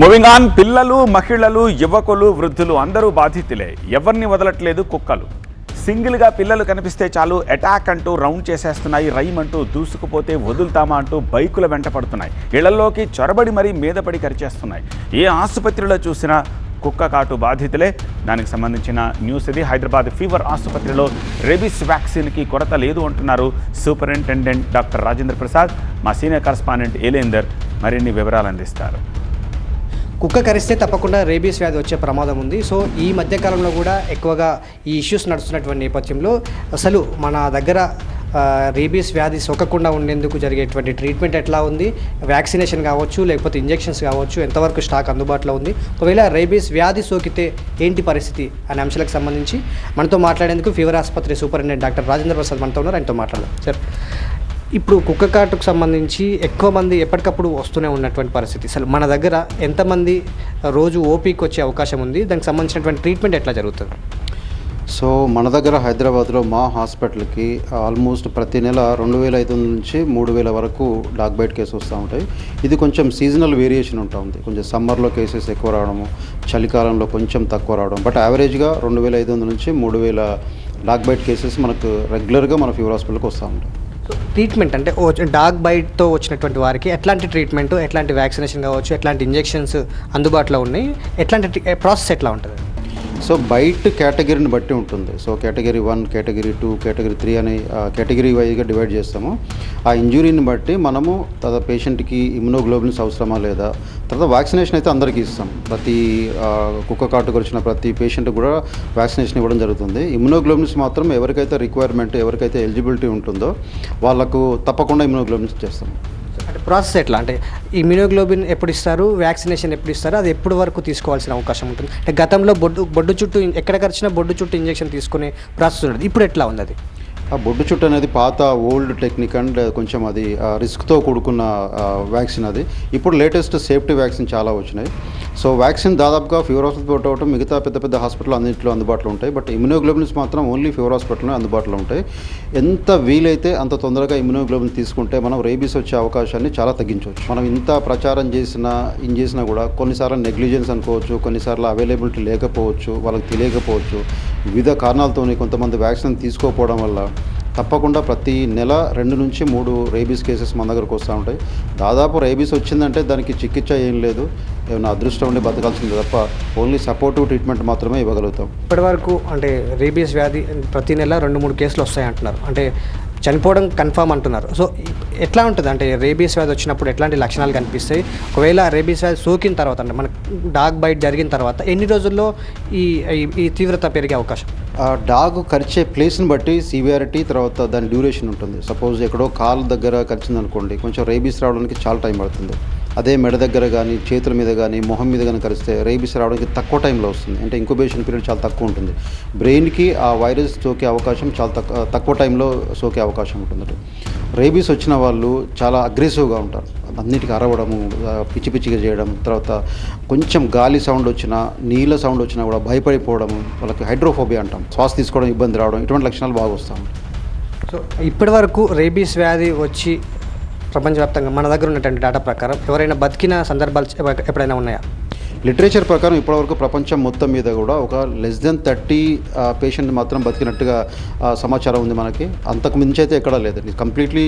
Moving on పిల్లలు మహిళలు యువకులు వృద్ధులు అందరూ బాధితులే. ఎవరిని వదలట్లేదు కుక్కలు. సింగిల్గా పిల్లలు కనిపిస్తే చాలు అటాక్ అంటూ రౌండ్ చేసేస్తున్నాయి రైమ్ అంటూ దూసుకుపోతే వదులుతామా అంటూ బైకుల వెంట పడుతున్నాయి. ఇళ్ళలోకి చొరబడి మరీ మీద పడి కరిచేస్తున్నాయి. ఏ ఆసుపత్రిలో చూసినా కుక్క కాటు బాధితులే. దానికి సంబంధించిన న్యూస్ ఇది. హైదరాబాద్ ఫీవర్ ఆసుపత్రిలో రెబిస్ వ్యాక్సిన్కి కొరత లేదు అంటున్నారు సూపరింటెండెంట్ డాక్టర్ రాజేంద్ర ప్రసాద్. మా సీనియర్ కరస్పాండెంట్ ఏలేందర్ మరిన్ని వివరాలు అందిస్తారు. కుక్క కరిస్తే తప్పకుండా రేబీస్ వ్యాధి వచ్చే ప్రమాదం ఉంది. సో ఈ మధ్యకాలంలో కూడా ఎక్కువగా ఈ ఇష్యూస్ నడుస్తున్నటువంటి నేపథ్యంలో అసలు మన దగ్గర రేబీస్ వ్యాధి సోకకుండా ఉండేందుకు జరిగేటువంటి ట్రీట్మెంట్ ఎట్లా ఉంది? వ్యాక్సినేషన్ కావచ్చు లేకపోతే ఇంజెక్షన్స్ కావచ్చు ఎంతవరకు స్టాక్ అందుబాటులో ఉంది? ఒకవేళ రేబీస్ వ్యాధి సోకితే ఏంటి పరిస్థితి అనే అంశాలకు సంబంధించి మనతో మాట్లాడేందుకు ఫీవర్ ఆసుపత్రి సూపరింటెండెంట్ డాక్టర్ రాజేంద్ర ప్రసాద్ మనతో ఉన్నారు. ఆయనతో మాట్లాడదాం. సార్ ఇప్పుడు కుక్క కాటుకు సంబంధించి ఎక్కువ మంది ఎప్పటికప్పుడు వస్తూనే ఉన్నటువంటి పరిస్థితి. అసలు మన దగ్గర ఎంతమంది రోజు ఓపీకి వచ్చే అవకాశం ఉంది? దానికి సంబంధించినటువంటి ట్రీట్మెంట్ ఎట్లా జరుగుతుంది? సో మన దగ్గర హైదరాబాద్లో మా హాస్పిటల్కి ఆల్మోస్ట్ ప్రతి నెల రెండు వేల ఐదు వందల నుంచి మూడు వేల వరకు డాగ్ బైట్ కేసు వస్తూ ఉంటాయి. ఇది కొంచెం సీజనల్ వేరియేషన్ ఉంటా ఉంది. కొంచెం సమ్మర్లో కేసెస్ ఎక్కువ రావడము చలికాలంలో కొంచెం తక్కువ రావడం. బట్ యావరేజ్గా రెండు వేల ఐదు వందల నుంచి మూడు వేల డాగ్ బైట్ కేసెస్ మనకు రెగ్యులర్గా మన ఫీవర్ హాస్పిటల్కి వస్తూ ఉంటాయి. ట్రీట్మెంట్ అంటే డాగ్ బైట్తో వచ్చినటువంటి వారికి ఎట్లాంటి ట్రీట్మెంట్ ఎట్లాంటి వ్యాక్సినేషన్ కావచ్చు ఎట్లాంటి ఇంజెక్షన్స్ అందుబాటులో ఉన్నాయి ఎట్లాంటి ప్రాసెస్ ఎట్లా ఉంటుంది? సో బయట కేటగిరీని బట్టి ఉంటుంది. So category one category two category three అని కేటగిరీ వైజ్గా డివైడ్ చేస్తాము. ఆ ఇంజురీని బట్టి మనము తర్వాత పేషెంట్కి ఇమ్యునోగ్లోబులిన్స్ అవసరమా లేదా తర్వాత వ్యాక్సినేషన్ అయితే అందరికీ ఇస్తాం. ప్రతి కుక్క కాటుకు వచ్చిన ప్రతి పేషెంట్ కూడా వ్యాక్సినేషన్ ఇవ్వడం జరుగుతుంది. ఇమ్యునోగ్లోబులిన్స్ మాత్రం ఎవరికైతే రిక్వైర్మెంట్ ఎవరికైతే ఎలిజిబిలిటీ ఉంటుందో వాళ్ళకు తప్పకుండా ఇమ్యునోగ్లోబులిన్స్ చేస్తాం. అంటే ప్రాసెస్ ఎట్లా? అంటే ఇమ్యూనోగ్లోబిన్ ఎప్పుడు ఇస్తారు వ్యాక్సినేషన్ ఎప్పుడు ఇస్తారు అది ఎప్పుడు వరకు తీసుకోవాల్సిన అవకాశం ఉంటుంది? అంటే గతంలో బొడ్డు బొడ్డు చుట్టూ ఎక్కడ ఖర్చున బొడ్డు చుట్టూ ఇంజెక్షన్ తీసుకునే ప్రాసెస్ ఉండదు. ఇప్పుడు ఎట్లా ఉంది అది? ఆ బొడ్డు చుట్టు అనేది పాత ఓల్డ్ టెక్నిక్ అండ్ కొంచెం అది రిస్క్తో కూడుకున్న వ్యాక్సిన్ అది. ఇప్పుడు లేటెస్ట్ సేఫ్టీ వ్యాక్సిన్ చాలా వచ్చినాయి. సో వ్యాక్సిన్ దాదాపుగా ఫీవర్ హాస్పిటల్ ఒకటి మిగతా పెద్ద పెద్ద హాస్పిటల్ అన్నింటిలో అందుబాటులో ఉంటాయి. బట్ ఇమ్యూనోగ్లోబిన్స్ మాత్రం ఓన్లీ ఫీవర్ హాస్పిటల్లో అందుబాటులో ఉంటాయి. ఎంత వీలైతే అంత తొందరగా ఇమ్యూనోగ్లోబిన్ తీసుకుంటే మనం రేబీస్ వచ్చే అవకాశాన్ని చాలా తగ్గించవచ్చు. మనం ఇంత ప్రచారం చేసినా ఇన్ చేసినా కూడా కొన్నిసార్లు నెగ్లిజెన్స్ అనుకోవచ్చు కొన్నిసార్లు అవైలబిలిటీ లేకపోవచ్చు వాళ్ళకి తెలియకపోవచ్చు. వివిధ కారణాలతోనే కొంతమంది వ్యాక్సిన్ తీసుకోకపోవడం వల్ల తప్పకుండా ప్రతి నెల రెండు నుంచి మూడు రేబీస్ కేసెస్ మన దగ్గరకు వస్తూ ఉంటాయి. దాదాపు రేబీస్ వచ్చిందంటే దానికి చికిత్స ఏం లేదు. ఏమైనా అదృష్టం ఉండి బతకాల్సిందే తప్ప ఓన్లీ సపోర్టివ్ ట్రీట్మెంట్ మాత్రమే ఇవ్వగలుగుతాం. ఇప్పటివరకు అంటే రేబీస్ వ్యాధి ప్రతి నెల రెండు మూడు కేసులు వస్తాయి అంటున్నారు అంటే చనిపోవడం కన్ఫామ్ అంటున్నారు. సో ఎట్లా ఉంటుంది? అంటే రేబీస్ వ్యాధి వచ్చినప్పుడు ఎట్లాంటి లక్షణాలు కనిపిస్తాయి? ఒకవేళ రేబీస్ వ్యాధి సోకిన తర్వాత అంటే మన డాగ్ బైట్ జరిగిన తర్వాత ఎన్ని రోజుల్లో ఈ ఈ- తీవ్రత పెరిగే అవకాశం? డాగ్ కరిచే ప్లేస్ని బట్టి సివియారిటీ తర్వాత దాని డ్యూరేషన్ ఉంటుంది. సపోజ్ ఎక్కడో కాలు దగ్గర కరిచింది అనుకోండి కొంచెం రేబీస్ రావడానికి చాలా టైం పడుతుంది. అదే మెడ దగ్గర కానీ చేతుల మీద కానీ మొహం మీద కానీ కలిస్తే రేబీస్ రావడానికి తక్కువ టైంలో వస్తుంది. అంటే ఇంక్యుబేషన్ పీరియడ్ చాలా తక్కువ ఉంటుంది. బ్రెయిన్కి ఆ వైరస్ సోకే అవకాశం చాలా తక్కువ తక్కువ టైంలో సోకే అవకాశం ఉంటుంది. రేబీస్ వచ్చిన వాళ్ళు చాలా అగ్రెసివ్గా ఉంటారు. అన్నిటికీ అరవడము పిచ్చి పిచ్చిగా చేయడం తర్వాత కొంచెం గాలి సౌండ్ వచ్చినా నీళ్ళ సౌండ్ వచ్చినా కూడా భయపడిపోవడం వాళ్ళకి హైడ్రోఫోబియా అంటాం. శ్వాస తీసుకోవడం ఇబ్బంది రావడం ఇటువంటి లక్షణాలు బాగా వస్తూ ఉంటాయి. సో ఇప్పటి వరకు రేబీస్ వ్యాధి వచ్చి ప్రపంచవ్యాప్తంగా మన దగ్గర ఉన్నటువంటి డేటా ప్రకారం ఎవరైనా బతికిన సందర్భాలు ఎప్పుడైనా ఉన్నాయా? లిటరేచర్ ప్రకారం ఇప్పటివరకు ప్రపంచం మొత్తం మీద కూడా ఒక లెస్ దెన్ థర్టీ పేషెంట్ మాత్రం బతికినట్టుగా సమాచారం ఉంది మనకి. అంతకు మించి అయితే ఎక్కడా లేదు కంప్లీట్లీ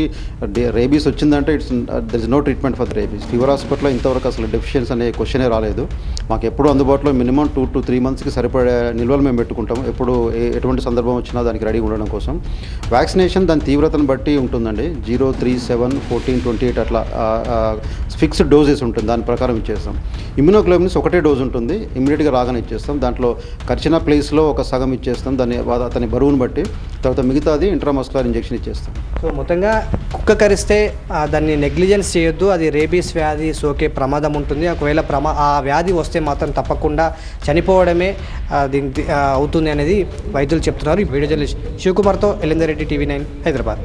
రేబీస్ వచ్చిందంటే it's there is no treatment for rabies fever హాస్పిటల్లో ఇంతవరకు అసలు డెఫిషియన్స్ అనే క్వశ్చనే రాలేదు. మాకు ఎప్పుడు అందుబాటులో మినిమం టూ టు త్రీ మంత్స్కి సరిపడే నిల్వలు మేము పెట్టుకుంటాం ఎప్పుడు ఎటువంటి సందర్భం వచ్చినా దానికి రెడీ ఉండడం కోసం. వ్యాక్సినేషన్ దాని తీవ్రతను బట్టి ఉంటుందండి. Zero three seven fourteen twenty eight అట్లా ఫిక్స్డ్ డోసెస్ ఉంటుంది. దాని ప్రకారం ఇచ్చేస్తాం. ఇమ్యూనోగ్లోబిన్స్ ఒకటే డోస్ ఉంటుంది. ఇమ్మీడియట్గా రాగానే ఇచ్చేస్తాం. దాంట్లో ఖర్చిన ప్లేస్లో ఒక సగం ఇచ్చేస్తాం. దాని అతని బరువును బట్టి. తర్వాత మిగతాది ఇంట్రామస్కులర్ ఇంజెక్షన్ ఇచ్చేస్తాం. సో మొత్తంగా కుక్క కరిస్తే దాన్ని నెగ్లిజెన్స్ చేయొద్దు. అది రేబీస్ వ్యాధి సోకే ప్రమాదం ఉంటుంది. ఒకవేళ ప్రమా ఆ వ్యాధి వస్తే మాత్రం తప్పకుండా చనిపోవడమే దీని అవుతుంది అనేది వైద్యులు చెప్తున్నారు. ఈ వీడియో జర్నలిస్ట్ శివకుమార్తో ఎలిందరెడ్డి టీవీ నైన్ హైదరాబాద్.